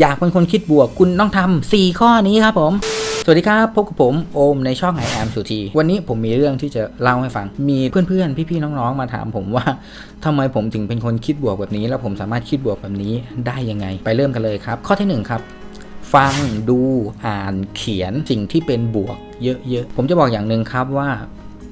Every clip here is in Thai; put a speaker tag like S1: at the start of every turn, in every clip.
S1: อยากเป็นคนคิดบวกคุณต้องทำ4ข้อนี้ครับผม สวัสดีครับ พบกับผมโอมในช่อง I am สุทีวันนี้ผมมีเรื่องที่จะเล่าให้ฟัง มีเพื่อนๆ พี่ๆ น้องๆ มาถามผมว่าทำไมผมถึงเป็นคนคิดบวกแบบนี้ แล้วผมสามารถคิดบวกแบบนี้ได้ยังไง ไปเริ่มกันเลยครับ ข้อที่หนึ่งครับ ฟังดูอ่านเขียนสิ่งที่เป็นบวกเยอะๆ ผมจะบอกอย่างหนึ่งครับว่า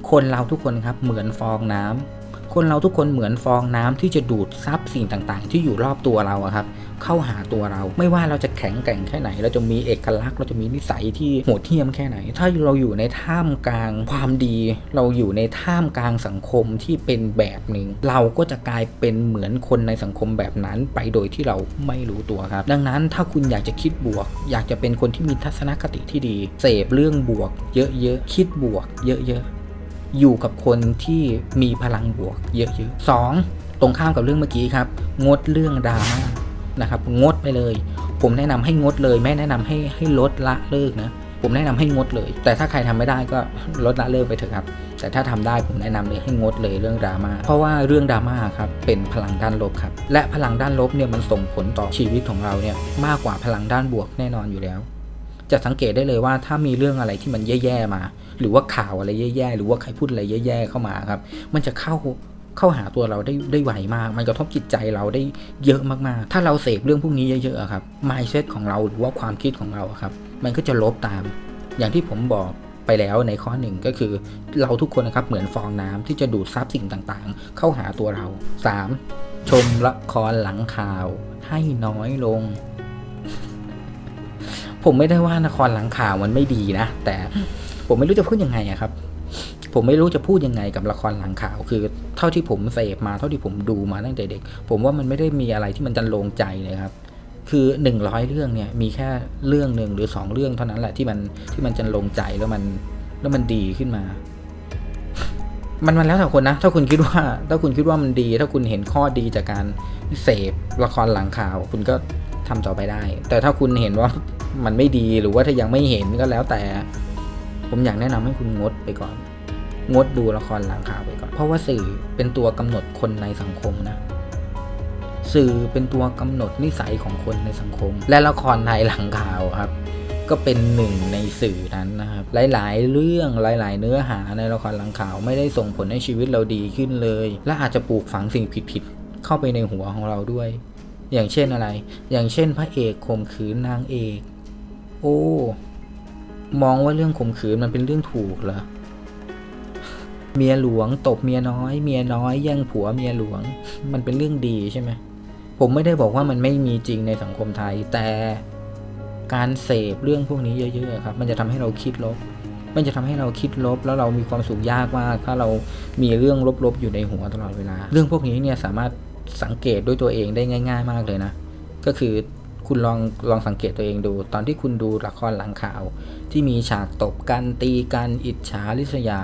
S1: คนเราทุกคนครับเหมือนฟองน้ำ คนเราทุกคนเหมือนฟองน้ำที่จะดูดซับสิ่งต่างๆ ที่อยู่รอบตัวเราครับ เข้าหาตัวเรา ไม่ว่าเราจะแข็งแกร่งแค่ไหน เราจะมีเอกลักษณ์เราจะมีนิสัยที่โหดเหี้ยมแค่ไหน ถ้าเราอยู่ในท่ามกลางความดี เราอยู่ในท่ามกลางสังคมที่เป็นแบบหนึ่ง เราก็จะกลายเป็นเหมือนคนในสังคมแบบนั้นไปโดยที่เราไม่รู้ตัวครับ ดังนั้นถ้าคุณอยากจะคิดบวก อยากจะเป็นคนที่มีทัศนคติที่ดี เสพเรื่องบวก เยอะๆคิดบวก เยอะๆ อยู่กับคนที่มีพลังบวกเยอะๆสองตรงข้ามกับเรื่องเมื่อกี้ครับ งดเรื่องดราม่านะครับ งดไปเลย ผมแนะนำให้งดเลยไม่แนะนำให้ให้ลดละเลิกนะผมแนะนำให้งดเลย แต่ถ้าใครทำไม่ได้ก็ลดละเลิกไปเถอะครับ แต่ถ้าทำได้ผมแนะนำเลยให้งดเลยเรื่องดราม่า เพราะว่าเรื่องดราม่าครับเป็นพลังด้านลบครับ และพลังด้านลบเนี่ยมันส่งผลต่อชีวิตของเราเนี่ยมากกว่าพลังด้านบวกแน่นอนอยู่แล้ว จะสังเกตได้เลยว่าถ้ามีเรื่องอะไรที่มันแย่ๆมา หรือว่าข่าวอะไรแย่ๆ หรือว่าใครพูดอะไรแย่ๆเข้ามาครับ มันจะเข้าเข้าหาตัวเราได้ได้ไวมาก มันกระทบจิตใจเราได้เยอะมากๆ ถ้าเราเสพเรื่องพวกนี้เยอะๆครับ mindset ของเราหรือว่าความคิดของเราครับ มันก็จะลบตาม อย่างที่ผมบอกไปแล้วในข้อหนึ่งก็คือเราทุกคนนะครับเหมือนฟองน้ำที่จะดูดซับสิ่งต่างๆ เข้าหาตัวเรา 3. ชมละครหลังข่าวให้น้อยลง ผมไม่ได้ว่าละครหลังข่าวมันไม่ดีนะ แต่ผมไม่รู้จะพูดยังไงอะครับ ผมไม่รู้จะพูดยังไงกับละครหลังข่าว คือ เท่าที่ผมเสพมาเท่าที่ผมดูมาตั้งแต่เด็ก ผมว่ามันไม่ได้มีอะไรที่มันจะลงใจเลยครับ คือหนึ่งร้อยเรื่องเนี่ยมีแค่เรื่องหนึ่งหรือสองเรื่องเท่านั้นแหละที่มันที่มันจะลงใจแล้วมันแล้วมันดีขึ้นมา มันมันแล้วแต่คนนะ ถ้าคุณคิดว่า ถ้าคุณคิดว่ามันดี ถ้าคุณเห็นข้อดีจากการเสพละครหลังข่าว คุณก็ทำต่อไปได้ แต่ถ้าคุณเห็นว่า มันไม่ดีหรือว่าถ้ายังไม่เห็นก็แล้วแต่ ผมอยากแนะนำให้คุณงดไปก่อน งดดูละครหลังข่าวไปก่อน เพราะว่าสื่อเป็นตัวกำหนดคนในสังคมนะสื่อเป็นตัวกำหนดนิสัยของคนในสังคม และละครไทยหลังข่าวครับ ก็เป็นหนึ่งในสื่อนั้นนะครับ หลาย ๆ เรื่องหลาย ๆ เนื้อหาในละครหลังข่าวไม่ได้ส่งผลให้ชีวิตเราดีขึ้นเลย และอาจจะปลูกฝังสิ่งผิด ๆ เข้าไปในหัวของเราด้วย อย่างเช่นอะไร อย่างเช่นพระเอกข่มขืนนางเอก โอ้ มองว่าเรื่องข่มขืนมันเป็นเรื่องถูกเหรอ เมียหลวงตบเมียน้อย เมียน้อยแย่งผัวเมียหลวง มันเป็นเรื่องดีใช่ไหม ผมไม่ได้บอกว่ามันไม่มีจริงในสังคมไทย แต่การเสพเรื่องพวกนี้เยอะๆครับ มันจะทำให้เราคิดลบ มันจะทำให้เราคิดลบ แล้วเรามีความสุขยากมาก ถ้าเรามีเรื่องลบๆอยู่ในหัวตลอดเวลา เรื่องพวกนี้เนี่ยสามารถสังเกตด้วยตัวเองได้ง่าย ๆ มากเลยนะ ก็คือ คุณลองลองสังเกตตัวเองดู ตอนที่คุณดูละครหลังข่าว ที่มีฉากตบกันตีกันอิจฉาริษยา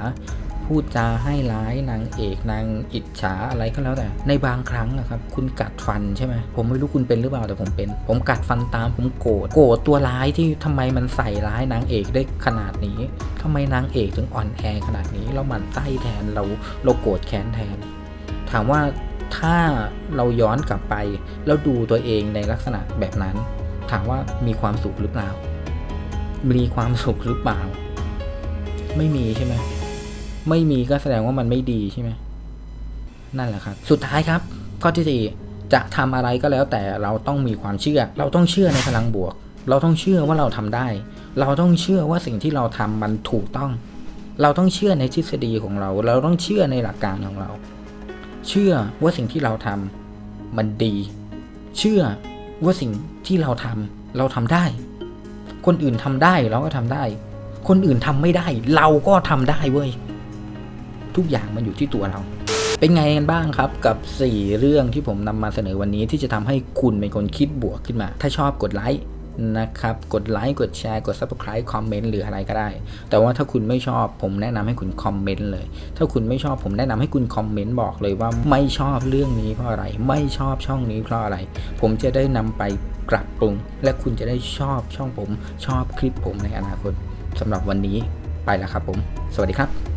S1: พูดจาให้ร้ายนางเอกนางอิจฉาอะไรก็แล้วแต่ ในบางครั้งนะครับ คุณกัดฟันใช่ไหมผมไม่รู้คุณเป็นหรือเปล่าแต่ผมเป็น ผมกัดฟันตามผมโกรธโกรธตัวร้ายที่ทำไมมันใส่ร้ายนางเอกได้ขนาดนี้ทำไมนางเอกถึงอ่อนแอขนาดนี้เราหมั่นไส้แทนเราเราโกรธแค้นแทน ถามว่า ถ้าเราย้อนกลับไป แล้วดูตัวเองในลักษณะแบบนั้น ถามว่ามีความสุขหรือเปล่า มีความสุขหรือเปล่า ไม่มีใช่ไหมไม่มีก็แสดงว่ามันไม่ดีใช่ไหมนั่นแหละครับ สุดท้ายครับ ข้อที่สี่จะทำอะไรก็แล้วแต่เราต้องมีความเชื่อ เราต้องเชื่อในพลังบวก เราต้องเชื่อว่าเราทำได้ เราต้องเชื่อว่าสิ่งที่เราทำมันถูกต้อง เราต้องเชื่อในทฤษฎีของเรา เราต้องเชื่อในหลักการของเรา เชื่อว่าสิ่งที่เราทำมันดี เชื่อว่าสิ่งที่เราทำเราทำได้ คนอื่นทำได้เราก็ทำได้ คนอื่นทำไม่ได้ เราก็ทำได้เว้ย ทุกอย่างมันอยู่ที่ตัวเรา เป็นไงกันบ้างครับกับ 4 เรื่องที่ผมนำมาเสนอวันนี้ที่จะทำให้คุณเป็นคนคิดบวกขึ้นมา ถ้าชอบกดไลค์ นะครับ กดไลค์กดแชร์กด subscribe คอมเมนต์หรืออะไรก็ได้ แต่ว่าถ้าคุณไม่ชอบผมแนะนำให้คุณคอมเมนต์เลย ถ้าคุณไม่ชอบผมแนะนำให้คุณคอมเมนต์บอกเลยว่าไม่ชอบเรื่องนี้เพราะอะไร ไม่ชอบช่องนี้เพราะอะไร ผมจะได้นำไปปรับปรุง และคุณจะได้ชอบช่องผม ชอบคลิปผมในอนาคตสำหรับวันนี้ไปแล้วครับผม สวัสดีครับ